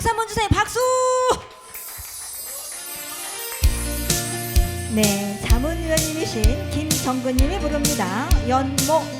박수 한번 주세요. 박수! 네, 자문 위원님이신 김정근님이 부릅니다. 연모.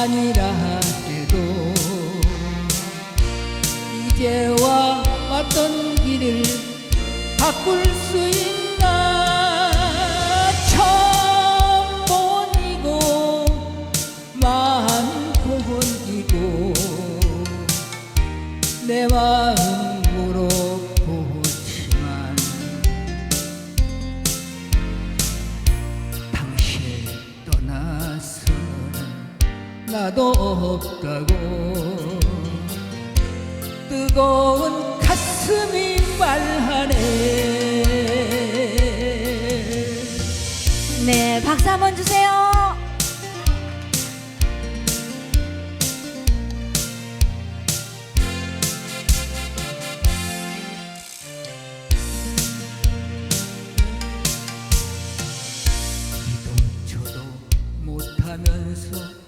아니라 해도 이제와 왔던 길을 바꿀 수 있나? 처음 번이고 마음 고번이고 내 마음 나도 없다고 뜨거운 가슴이 말하네 네, 박수 한번 주세요. 이도 저도 못하면서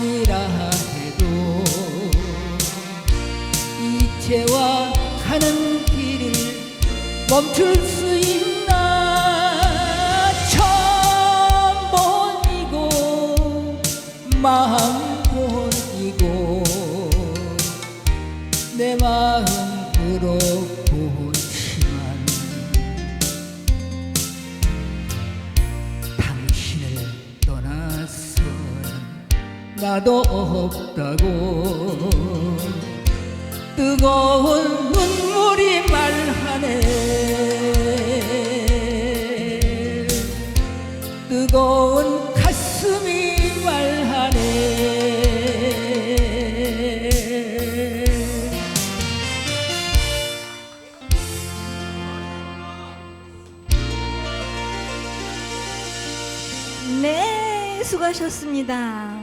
아니라 해도 이제와 가는 길을 멈출 수 있나? 처음 번이고 마음 번이고 내 마음으로 보 나도 없다고. 뜨거운 눈물이 말하네. 뜨거운 가슴이 말하네. 네, 수고하셨습니다.